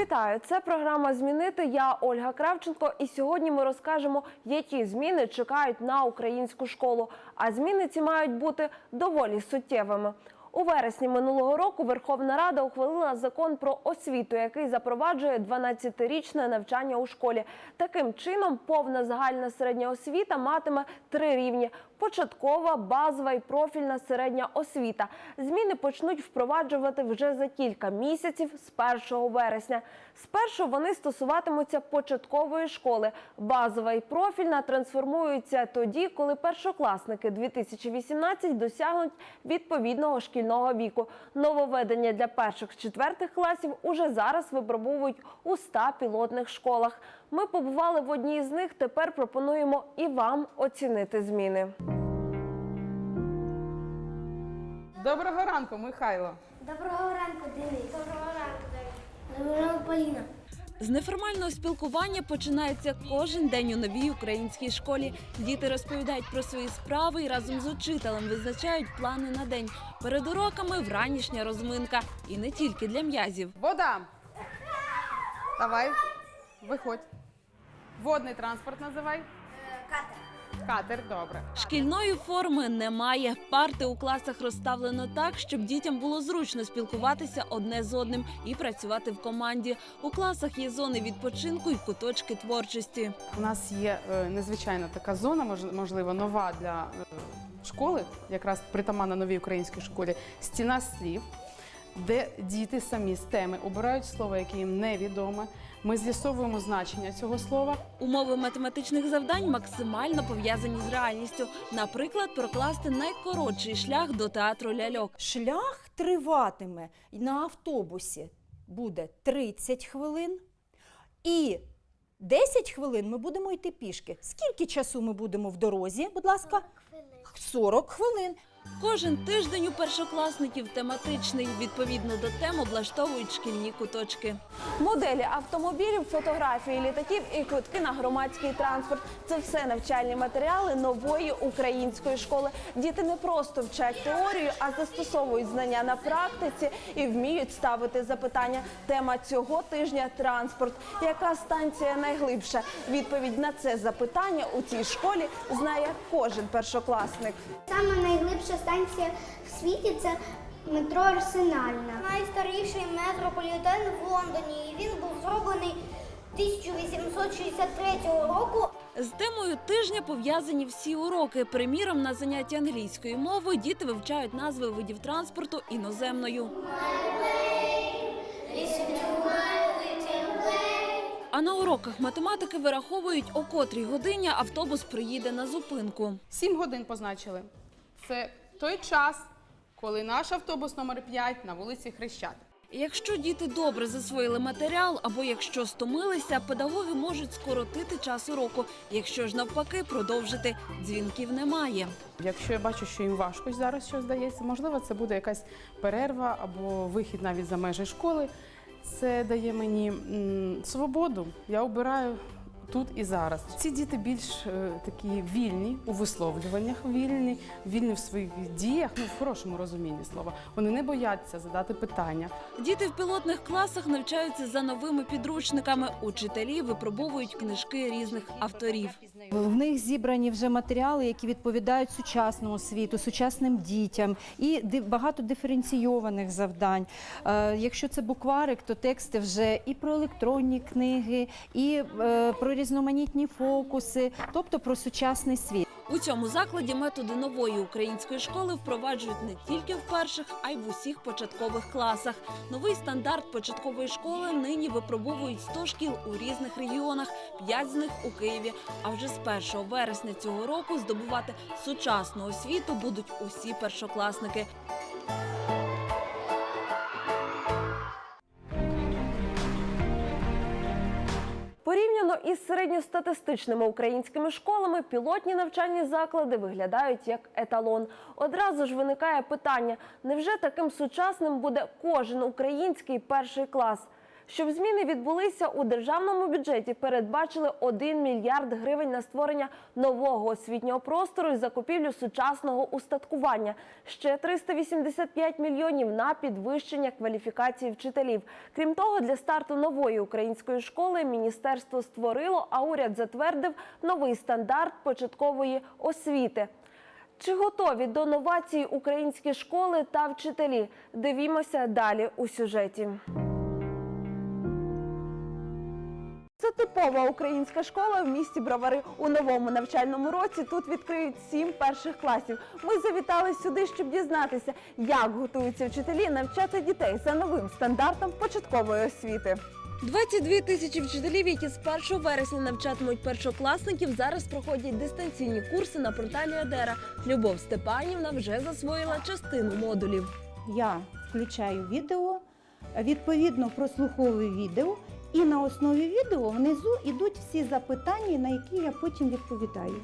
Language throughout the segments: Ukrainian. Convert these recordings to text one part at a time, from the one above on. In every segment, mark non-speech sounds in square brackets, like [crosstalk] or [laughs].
Вітаю! Це програма Змінити. Я Ольга Кравченко. І сьогодні ми розкажемо, які зміни чекають на українську школу. А зміни ці мають бути доволі суттєвими. У вересні минулого року Верховна Рада ухвалила закон про освіту, який запроваджує 12-річне навчання у школі. Таким чином, повна загальна середня освіта матиме три рівні: початкова, базова і профільна середня освіта. Зміни почнуть впроваджувати вже за кілька місяців з 1 вересня. Спершу вони стосуватимуться початкової школи. Базова і профільна трансформуються тоді, коли першокласники 2018 досягнуть відповідного шкільного віку. Нововведення для перших четвертих класів уже зараз випробовують у 100 пілотних школах. Ми побували в одній з них. Тепер пропонуємо і вам оцінити зміни. Доброго ранку, Михайло. Доброго ранку, Денис. Доброго ранку, Денис. Доброго ранку, Поліна. З неформального спілкування починається кожен день у новій українській школі. Діти розповідають про свої справи і разом з учителем визначають плани на день. Перед уроками вранішня розминка. І не тільки для м'язів. Вода. Давай, виходь. Водний транспорт називай. Катер. Катер, добре. Шкільної форми немає. Парти у класах розставлено так, щоб дітям було зручно спілкуватися одне з одним і працювати в команді. У класах є зони відпочинку і куточки творчості. У нас є е, незвичайна така зона, мож- можливо, нова для е, школи, якраз притаманна новій українській школі. Стіна слів, де діти самі з теми обирають слово, яке їм невідоме. Ми з'ясовуємо значення цього слова. Умови математичних завдань максимально пов'язані з реальністю. Наприклад, прокласти найкоротший шлях до театру ляльок. Шлях триватиме на автобусі буде 30 хвилин. І 10 хвилин ми будемо йти пішки. Скільки часу ми будемо в дорозі, будь ласка? 40 хвилин. Кожен тиждень у першокласників тематичний. Відповідно до тем облаштовують шкільні куточки. Моделі автомобілів, фотографії літаків і квитки на громадський транспорт це все навчальні матеріали нової української школи. Діти не просто вчать теорію, а застосовують знання на практиці і вміють ставити запитання. Тема цього тижня транспорт. Яка станція найглибша? Відповідь на це запитання у цій школі знає кожен першокласник. Саме найглибша станція в світі це метро Арсенальна. Найстаріший метрополітен в Лондоні. І він був зроблений 1863 року. З темою тижня пов'язані всі уроки. Приміром, на занятті англійської мови діти вивчають назви видів транспорту іноземною. А на уроках математики вираховують, о котрій годині автобус приїде на зупинку. Сім годин позначили. Це той час, коли наш автобус номер 5 на вулиці Хрещатик. Якщо діти добре засвоїли матеріал, або якщо стомилися, педагоги можуть скоротити час уроку. Якщо ж навпаки, продовжити дзвінків немає. Якщо я бачу, що їм важко зараз що здається, можливо, це буде якась перерва або вихід навіть за межі школи. Це дає мені м, свободу. Я обираю тут і зараз. Ці діти більш е, такі вільні у висловлюваннях, вільні, вільні в своїх діях, ну в хорошому розумінні слова. Вони не бояться задати питання. Діти в пілотних класах навчаються за новими підручниками. Учителі випробовують книжки різних авторів. В них зібрані вже матеріали, які відповідають сучасному світу, сучасним дітям, і багато диференційованих завдань. Е, Якщо це букварик, то тексти вже і про електронні книги, і е, про різноманітні фокуси, тобто про сучасний світ. У цьому закладі методи нової української школи впроваджують не тільки в перших, а й в усіх початкових класах. Новий стандарт початкової школи нині випробовують 100 шкіл у різних регіонах, 5 з них у Києві. А вже з 1 вересня цього року здобувати сучасну освіту будуть усі першокласники. Порівняно із середньостатистичними українськими школами, пілотні навчальні заклади виглядають як еталон. Одразу ж виникає питання: невже таким сучасним буде кожен український перший клас? Щоб зміни відбулися у державному бюджеті, передбачили 1 мільярд гривень на створення нового освітнього простору і закупівлю сучасного устаткування. Ще 385 мільйонів на підвищення кваліфікації вчителів. Крім того, для старту нової української школи міністерство створило, а уряд затвердив новий стандарт початкової освіти. Чи готові до новацій українські школи та вчителі? Дивімося далі у сюжеті. Це типова українська школа в місті Бровари. У новому навчальному році тут відкриють сім перших класів. Ми завітали сюди, щоб дізнатися, як готуються вчителі навчати дітей за новим стандартом початкової освіти. 22 тисячі вчителів, які з 1 вересня навчатимуть першокласників, зараз проходять дистанційні курси на порталі Адера. Любов Степанівна вже засвоїла частину модулів. я включаю відео, відповідно прослуховую відео, і на основі відео внизу йдуть всі запитання, на які я потім відповідаю.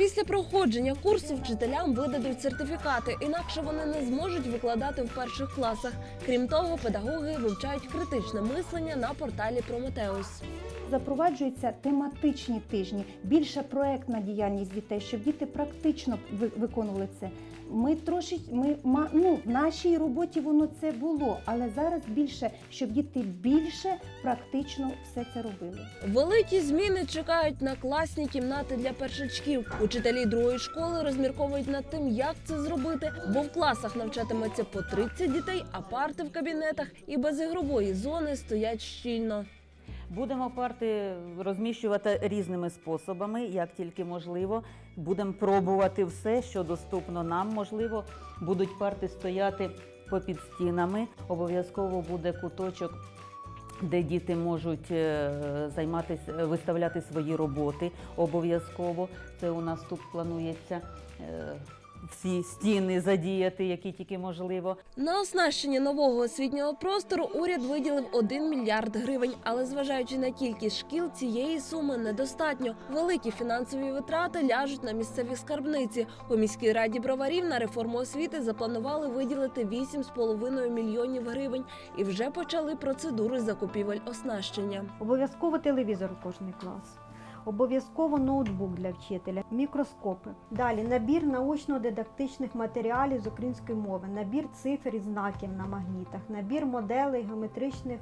Після проходження курсу вчителям видадуть сертифікати, інакше вони не зможуть викладати в перших класах. Крім того, педагоги вивчають критичне мислення на порталі Прометеус. Запроваджуються тематичні тижні, більша проектна діяльність дітей, щоб діти практично ви- виконували це. Ми трошки, ми ну, в нашій роботі воно це було, але зараз більше, щоб діти більше практично все це робили. Великі зміни чекають на класні кімнати для першачків. Учителі другої школи розмірковують над тим, як це зробити, бо в класах навчатиметься по 30 дітей, а парти в кабінетах і без ігрової зони стоять щільно. Будемо парти розміщувати різними способами, як тільки можливо. Будемо пробувати все, що доступно нам. Можливо, будуть парти стояти попід стінами. Обов'язково буде куточок. Де діти можуть е, займатися, виставляти свої роботи обов'язково. Це у нас тут планується е, всі стіни задіяти, які тільки можливо. На оснащення нового освітнього простору уряд виділив 1 мільярд гривень, але зважаючи на кількість шкіл, цієї суми недостатньо. Великі фінансові витрати ляжуть на місцеві скарбниці. У міській раді броварів на реформу освіти запланували виділити 8,5 мільйонів гривень і вже почали процедури закупівель оснащення. Обов'язково телевізор у кожний клас. Обов'язково ноутбук для вчителя, мікроскопи. Далі набір научно-дидактичних матеріалів з української мови, набір цифр і знаків на магнітах, набір моделей геометричних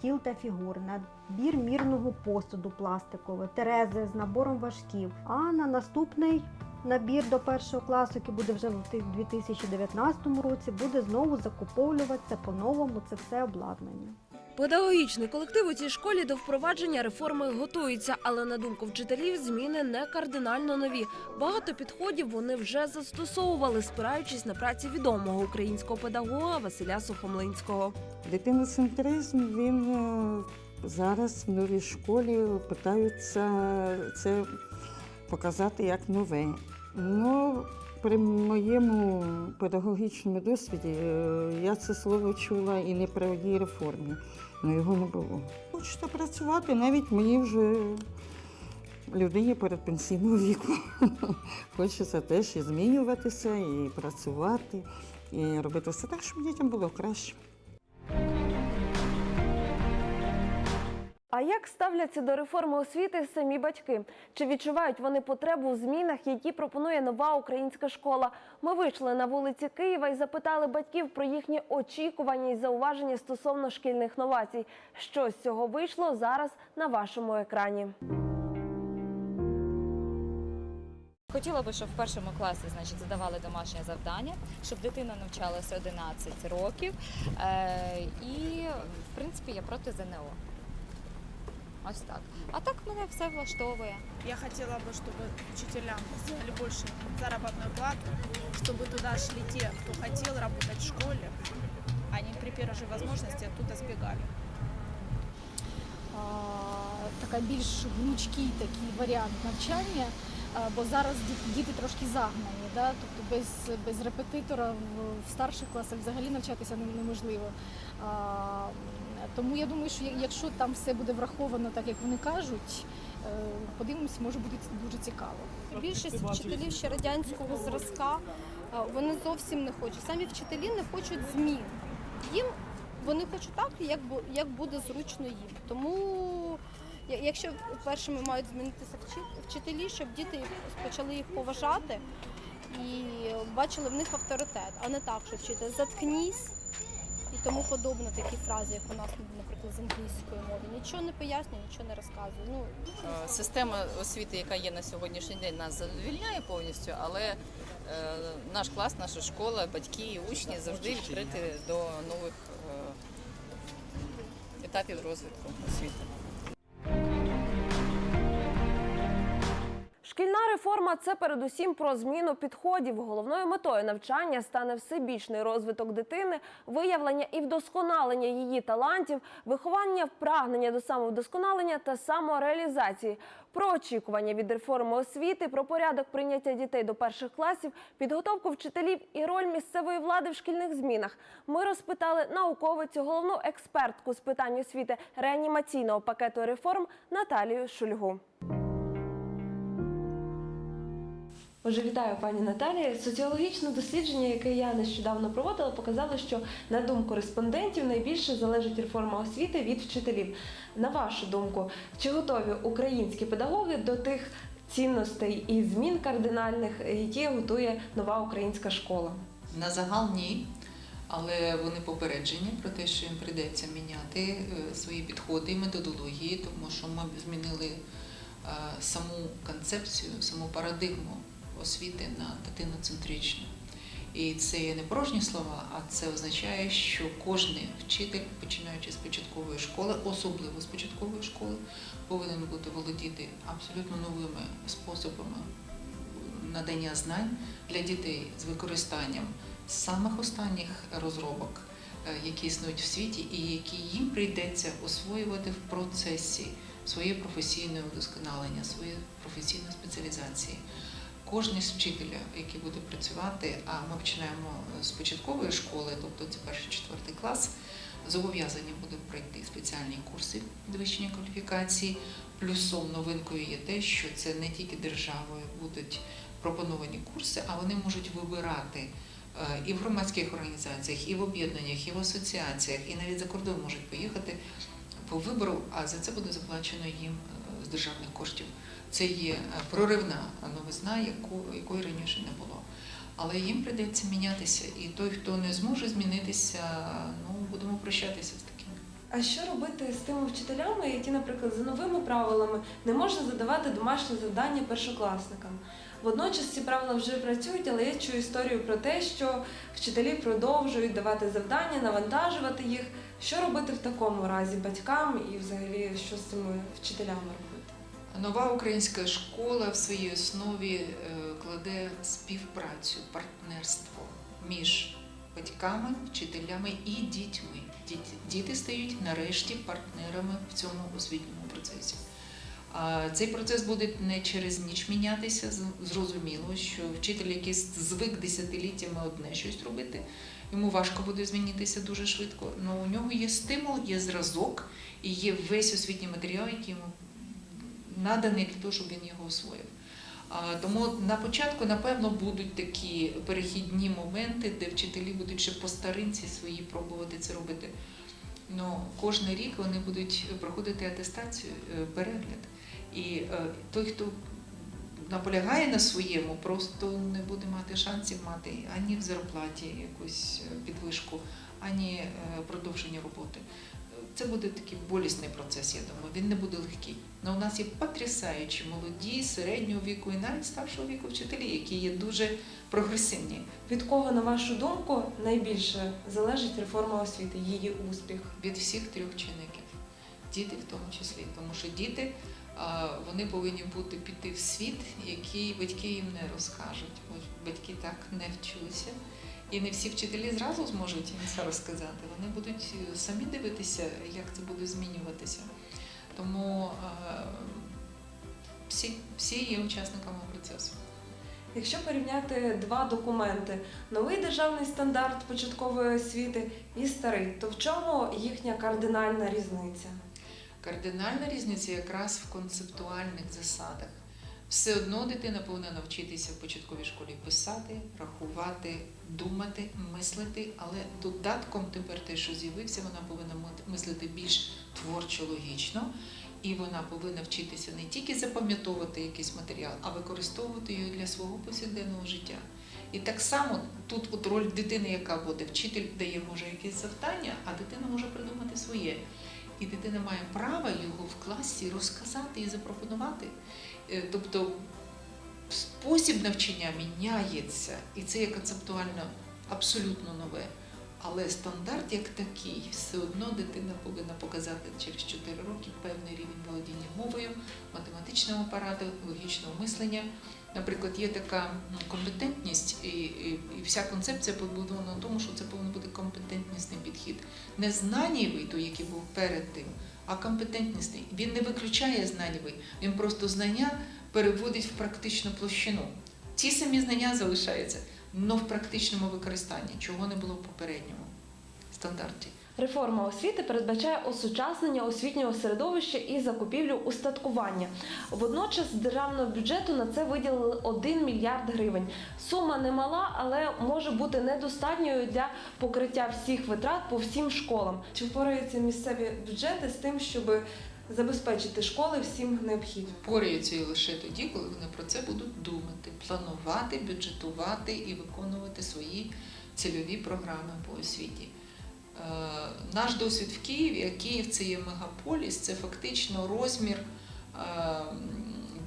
тіл та фігур, набір мірного посуду пластикового, терези з набором важків. А на наступний набір до першого класу, який буде вже в 2019 році, буде знову закуповуватися по-новому це все обладнання. Педагогічний колектив у цій школі до впровадження реформи готується, але на думку вчителів зміни не кардинально нові. Багато підходів вони вже застосовували, спираючись на праці відомого українського педагога Василя Сухомлинського. Дитиноцентризм він е, зараз в новій школі питаються це показати як нове. Ну, при моєму педагогічному досвіді е, я це слово чула і не при одній реформі, але його не було. Хочете працювати навіть мені вже людині передпенсійного віку. [laughs] Хочеться теж і змінюватися, і працювати, і робити все так, щоб дітям було краще. А як ставляться до реформи освіти самі батьки? Чи відчувають вони потребу в змінах, які пропонує нова українська школа? Ми вийшли на вулиці Києва і запитали батьків про їхні очікування і зауваження стосовно шкільних новацій. Що з цього вийшло зараз на вашому екрані? Хотіла би, щоб в першому класі значить, задавали домашнє завдання, щоб дитина навчалася 11 років. Е, і, в принципі, я проти ЗНО. Ось так. А так мене все влаштовує. Я хотела бы, чтобы учителям сделали больше заработную плату, чтобы туда шли те, кто хотел работать в школе, а не при первой же возможности оттуда сбегали. а, така більш гнучкий такий варіант навчання, а, бо зараз ді- діти трошки загнані, да? тобто без, без репетитора в, в старших класах взагалі навчатися не- неможливо. Тому я думаю, що якщо там все буде враховано так, як вони кажуть, е, подивимося, може бути дуже цікаво. Більшість вчителів ще радянського зразка вони зовсім не хочуть. Самі вчителі не хочуть змін. Їм вони хочуть так, як, як буде зручно їм. Тому якщо першими мають змінитися вчи- вчителі, щоб діти почали їх поважати і бачили в них авторитет, а не так, що вчитель заткнись і тому подобно такі фрази, як у нас, наприклад, з англійської мови. Нічого не пояснює, нічого не розказує. Ну, Е, Система освіти, яка є на сьогоднішній день, нас задовільняє повністю, але е, наш клас, наша школа, батьки і учні завжди відкриті до нових е, етапів розвитку освіти. Шкільна реформа це передусім про зміну підходів. Головною метою навчання стане всебічний розвиток дитини, виявлення і вдосконалення її талантів, виховання прагнення до самовдосконалення та самореалізації. Про очікування від реформи освіти, про порядок прийняття дітей до перших класів, підготовку вчителів і роль місцевої влади в шкільних змінах. Ми розпитали науковицю, головну експертку з питань освіти реанімаційного пакету реформ Наталію Шульгу. Отже, вітаю пані Наталія. Соціологічне дослідження, яке я нещодавно проводила, показало, що на думку респондентів найбільше залежить реформа освіти від вчителів. На вашу думку, чи готові українські педагоги до тих цінностей і змін кардинальних, які готує нова українська школа? На загал ні, але вони попереджені про те, що їм прийдеться міняти е, свої підходи і методології, тому що ми змінили е, саму концепцію, саму парадигму освіти на дитиноцентричну. І це є не порожні слова, а це означає, що кожен вчитель, починаючи з початкової школи, особливо з початкової школи, повинен бути володіти абсолютно новими способами надання знань для дітей з використанням самих останніх розробок, е, які існують в світі, і які їм прийдеться освоювати в процесі своєї професійної удосконалення, своєї професійної спеціалізації. З вчителя, який буде працювати, а ми починаємо з початкової школи, тобто це перший четвертий клас, зобов'язані буде пройти спеціальні курси підвищення кваліфікації. Плюсом новинкою є те, що це не тільки державою будуть пропоновані курси, а вони можуть вибирати е, і в громадських організаціях, і в об'єднаннях, і в асоціаціях, і навіть за кордон можуть поїхати по вибору, а за це буде заплачено їм е, з державних коштів. Це є е, проривна новизна, яку, якої раніше не було. Але їм прийдеться мінятися, і той, хто не зможе змінитися, ну будемо прощатися з таким. А що робити з тими вчителями, які, наприклад, за новими правилами не можна задавати домашні завдання першокласникам? Водночас ці правила вже працюють, але я чую історію про те, що вчителі продовжують давати завдання, навантажувати їх. Що робити в такому разі батькам і взагалі що з цими вчителями робити? Нова українська школа в своїй основі е, кладе співпрацю, партнерство між батьками, вчителями і дітьми. Діти, стають нарешті партнерами в цьому освітньому процесі. А Цей процес буде не через ніч мінятися. Зрозуміло, що вчитель, який звик десятиліттями одне щось робити, йому важко буде змінитися дуже швидко. Але у нього є стимул, є зразок і є весь освітній матеріал, який йому наданий для того, щоб він його освоїв. Тому на початку, напевно, будуть такі перехідні моменти, де вчителі будуть ще по старинці свої пробувати це робити. Ну, кожен рік вони будуть проходити атестацію, е, перегляд. І е, той, хто наполягає на своєму, просто не буде мати шансів мати ані в зарплаті якусь е, підвишку, ані продовження роботи. Це буде такий болісний процес, я думаю. Він не буде легкий. Але у нас є потрясаючі молоді, середнього віку і навіть старшого віку вчителі, які є дуже прогресивні. Від кого, на вашу думку, найбільше залежить реформа освіти, її успіх? від всіх трьох чинників, діти в тому числі, тому що діти вони повинні бути піти в світ, який батьки їм не розкажуть. Батьки так не вчилися. І не всі вчителі зразу зможуть їм це розказати. Вони будуть е, самі дивитися, як це буде змінюватися. Тому е, всі, всі є учасниками процесу. Якщо порівняти два документи: новий державний стандарт початкової освіти і старий, то в чому їхня кардинальна різниця? Кардинальна різниця якраз в концептуальних засадах. Все одно дитина повинна навчитися в початковій школі писати, рахувати, думати, мислити, але додатком тепер те, що з'явився, вона повинна мислити більш творчо логічно, і вона повинна вчитися не тільки запам'ятовувати якийсь матеріал, а використовувати його для свого повсякденного життя. І так само тут от роль дитини, яка буде, вчитель дає може якесь завдання, а дитина може придумати своє. І дитина має право його в класі розказати і запропонувати. Е, Тобто спосіб навчання міняється, і це є концептуально абсолютно нове. Але стандарт як такий, все одно дитина повинна показати через 4 роки певний рівень володіння мовою, математичного апарату, логічного мислення. Наприклад, є така ну, компетентність, і, і, і вся концепція побудована на тому, що це повинен бути компетентнісний підхід. Не знаннєвий, той, який був перед тим, а компетентнісний. Він не виключає знаннєвий, він просто знання переводить в практичну площину. Ті самі знання залишаються, але в практичному використанні, чого не було в попередньому стандарті. Реформа освіти передбачає осучаснення освітнього середовища і закупівлю устаткування. Водночас з державного бюджету на це виділили 1 мільярд гривень. Сума немала, але може бути недостатньою для покриття всіх витрат по всім школам. Чи впораються місцеві бюджети з тим, щоб забезпечити школи всім необхідним? Впораються і лише тоді, коли вони про це будуть думати, планувати, бюджетувати і виконувати свої цільові програми по освіті. Е, Наш досвід в Києві, а Київ це є мегаполіс, це фактично розмір е,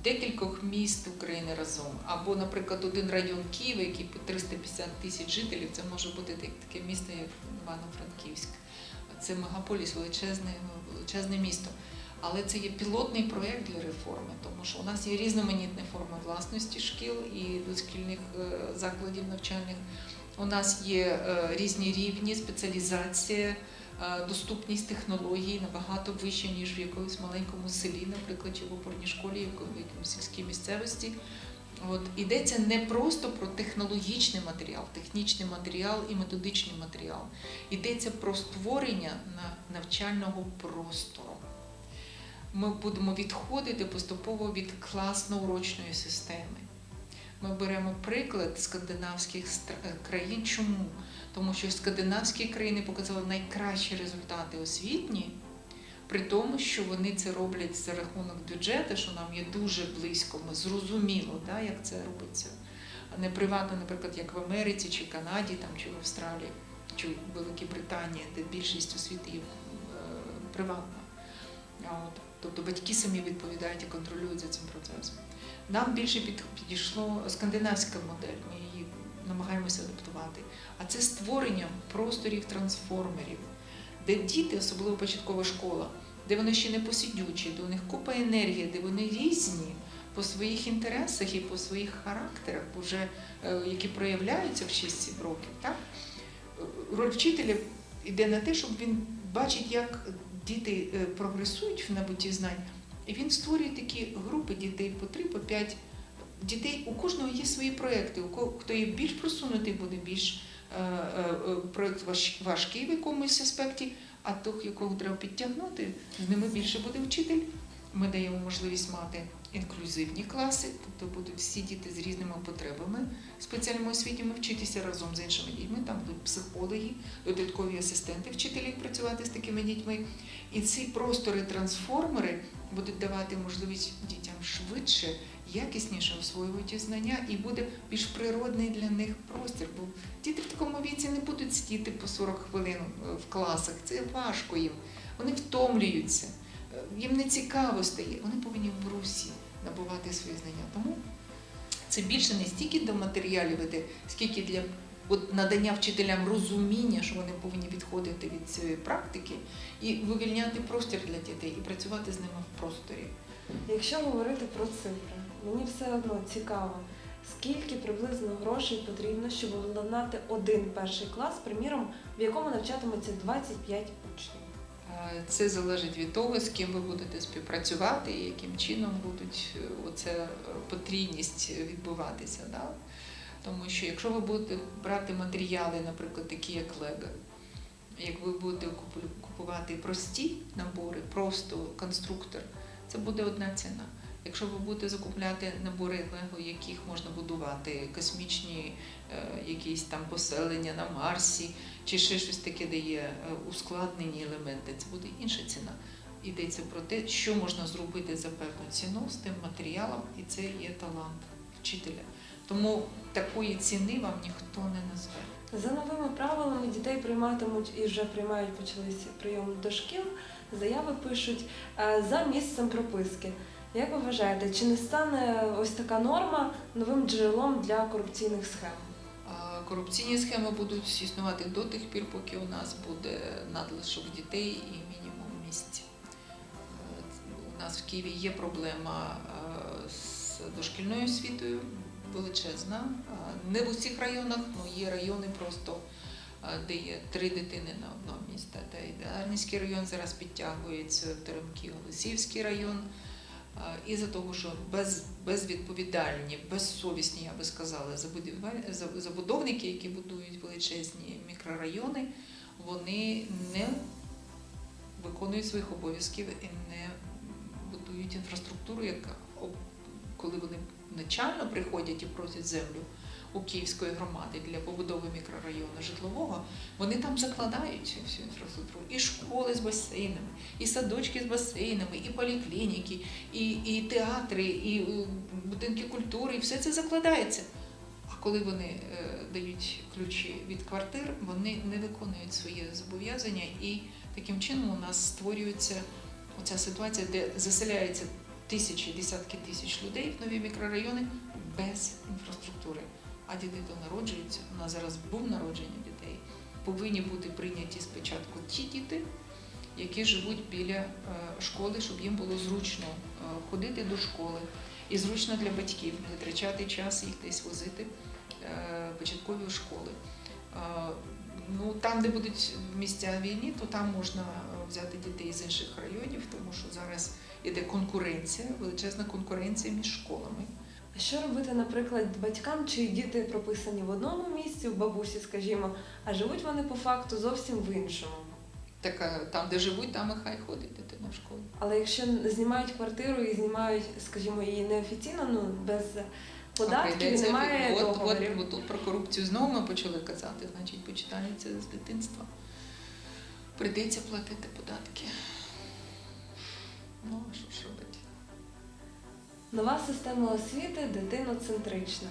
декількох міст України разом. Або, наприклад, один район Києва, який по 350 тисяч жителів, це може бути таке місто, як Івано-Франківськ. Це мегаполіс, величезне, величезне місто. Але це є пілотний проєкт для реформи, тому що у нас є різноманітні форми власності шкіл і дошкільних е, закладів навчальних. У нас є е, різні рівні, спеціалізація, е, доступність технологій набагато вища, ніж в якомусь маленькому селі, наприклад, чи в опорній школі, в якомусь сільській місцевості. От йдеться не просто про технологічний матеріал, технічний матеріал і методичний матеріал. Йдеться про створення навчального простору. Ми будемо відходити поступово від класно-урочної системи. Ми беремо приклад скандинавських е, країн. Чому? Тому що скандинавські країни показали найкращі результати освітні, при тому, що вони це роблять за рахунок бюджету, що нам є дуже близько, ми зрозуміло, да, як це робиться. А не приватно, наприклад, як в Америці, чи Канаді, там, чи в Австралії, чи в Великій Британії, де більшість освіти є е, приватна. Тобто батьки самі відповідають і контролюють за цим процесом. Нам більше під- підійшло скандинавська модель, ми її намагаємося адаптувати. А це створення просторів трансформерів, де діти, особливо початкова школа, де вони ще не посидючі, де у них купа енергії, де вони різні по своїх інтересах і по своїх характерах, вже, е, які проявляються в 6-7 років. Так? Роль вчителя йде на те, щоб він бачить, як діти е, прогресують в набутті знань, і він створює такі групи дітей по 3, по 5 дітей. У кожного є свої проекти. У кого хто є більш просунутий, буде більш е, е, проект важ- важкий в якомусь аспекті, а тих, якого треба підтягнути, з ними більше буде вчитель. Ми даємо можливість мати інклюзивні класи, тобто будуть всі діти з різними потребами спеціальними освітніми вчитися разом з іншими дітьми. Там будуть психологи, додаткові асистенти вчителів працювати з такими дітьми. І ці простори трансформери будуть давати можливість дітям швидше, якісніше освоювати знання, і буде більш природний для них простір. Бо діти в такому віці не будуть сидіти по 40 хвилин е, в класах. Це важко їм. Вони втомлюються, е, їм не цікаво стає. Вони повинні в русі набувати свої знання. Тому це більше не стільки до матеріалів скільки для надання вчителям розуміння, що вони повинні відходити від цієї практики і вивільняти простір для дітей і працювати з ними в просторі. Якщо говорити про цифри, мені все одно цікаво, скільки приблизно грошей потрібно, щоб обладнати один перший клас, приміром, в якому навчатиметься 25 учнів. Е, Це залежить від того, з ким ви будете співпрацювати і яким чином будуть е, оця е, потрійність відбуватися. Да? Тому що якщо ви будете брати матеріали, наприклад, такі як Лего, як ви будете купувати прості набори, просто конструктор, це буде одна ціна. Якщо ви будете закупляти набори Лего, яких можна будувати, космічні е, якісь там поселення на Марсі, чи ще щось таке, де є е, ускладнені елементи, це буде інша ціна. Йдеться про те, що можна зробити за певну ціну з тим матеріалом, і це є талант вчителя. Тому такої ціни вам ніхто не назве. За новими правилами дітей прийматимуть і вже приймають почалися прийом до шкіл. Заяви пишуть е, за місцем прописки. Як ви вважаєте, чи не стане ось така норма новим джерелом для корупційних схем? Корупційні схеми будуть існувати до тих пір, поки у нас буде надлишок дітей і мінімум місць. Е, У нас в Києві є проблема е, з дошкільною освітою величезна. Не в усіх районах, але є райони просто, де є три дитини на одному місці. Та й район зараз підтягується, Теремки, Голосіївський район. А, Із-за того, що без, безвідповідальні, безсовісні, я би сказала, забудовники, які будують величезні мікрорайони, вони не виконують своїх обов'язків і не будують інфраструктуру, яка начально приходять і просять землю у Київської громади для побудови мікрорайону житлового, вони там закладають всю інфраструктуру. І школи з басейнами, і садочки з басейнами, і поліклініки, і, і театри, і е, будинки культури, і все це закладається. А коли вони е, дають ключі від квартир, вони не виконують свої зобов'язання, і таким чином у нас створюється оця ситуація, де заселяється тисячі, десятки тисяч людей в нові мікрорайони без інфраструктури. А діти то народжуються. У нас зараз бум народження дітей. Повинні бути прийняті спочатку ті діти, які живуть біля е, школи, щоб їм було зручно е, ходити до школи і зручно для батьків витрачати час їх десь возити е, початкові школи. Ну, там, де будуть місця війни, то там можна взяти дітей з інших районів, тому що зараз іде конкуренція, величезна конкуренція між школами. А що робити, наприклад, батькам, чиї діти прописані в одному місці, у бабусі, скажімо, а живуть вони по факту зовсім в іншому? Так е, там, де живуть, там і хай ходить дитина в школу. Але якщо знімають квартиру і знімають, скажімо, її неофіційно, ну без податків, немає від- от, от, от тут про корупцію знову ми почали казати, значить починається з дитинства. Прийдеться платити податки. Ну, що ж робити? Нова система освіти дитиноцентрична.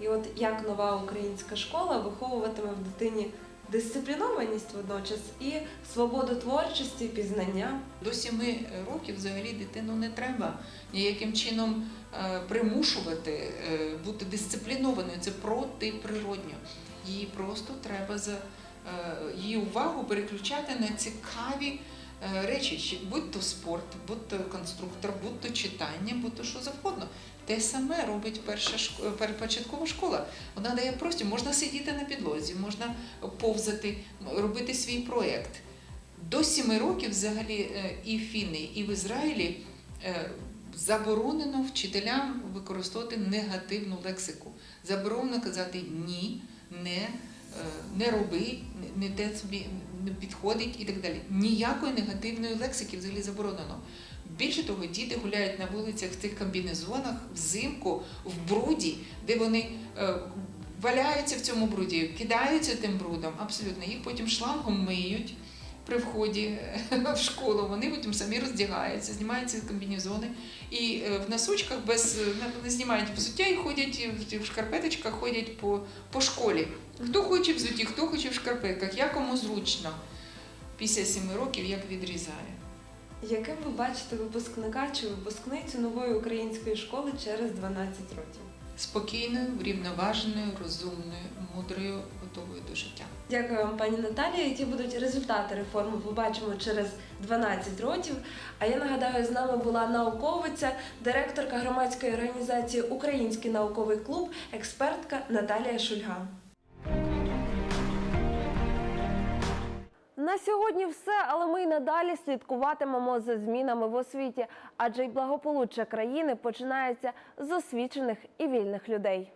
І от як нова українська школа виховуватиме в дитині дисциплінованість водночас і свободу творчості, пізнання. До сіми років взагалі дитину не треба ніяким чином е, примушувати е, бути дисциплінованою. Це протиприродньо. Їй просто треба за її увагу переключати на цікаві е, речі, будь то спорт, будь то конструктор, будь то читання, будь то що завгодно. Те саме робить перша шк- початкова школа. Вона дає простір, можна сидіти на підлозі, можна повзати, робити свій проєкт. До сіми років взагалі е, і в Фіни, і в Ізраїлі е, заборонено вчителям використовувати негативну лексику. Заборонено казати ні, не, е, не роби, не- не те собі не підходить і так далі. Ніякої негативної лексики взагалі заборонено. Більше того, діти гуляють на вулицях в цих комбінезонах взимку, в бруді, де вони е, валяються в цьому бруді, кидаються тим брудом, абсолютно. Їх потім шлангом миють при вході е, в школу. Вони потім самі роздягаються, знімають ці комбінезони і е, в носочках без е, не знімають взуття і ходять в- шкарпеточках, ходять по, по школі. Хто хоче взуті, хто хоче в шкарпетках, як кому зручно. Після семи років як відрізає. Яким ви бачите випускника чи випускницю нової української школи через 12 років? Спокійною, врівноваженою, розумною, мудрою, готовою до життя. Дякую вам, пані Наталія. Які будуть результати реформи, побачимо через 12 років. А я нагадаю, з нами була науковиця, директорка громадської організації Український науковий клуб, експертка Наталія Шульга. На сьогодні все, але ми й надалі слідкуватимемо за змінами в освіті, адже й благополуччя країни починається з освічених і вільних людей.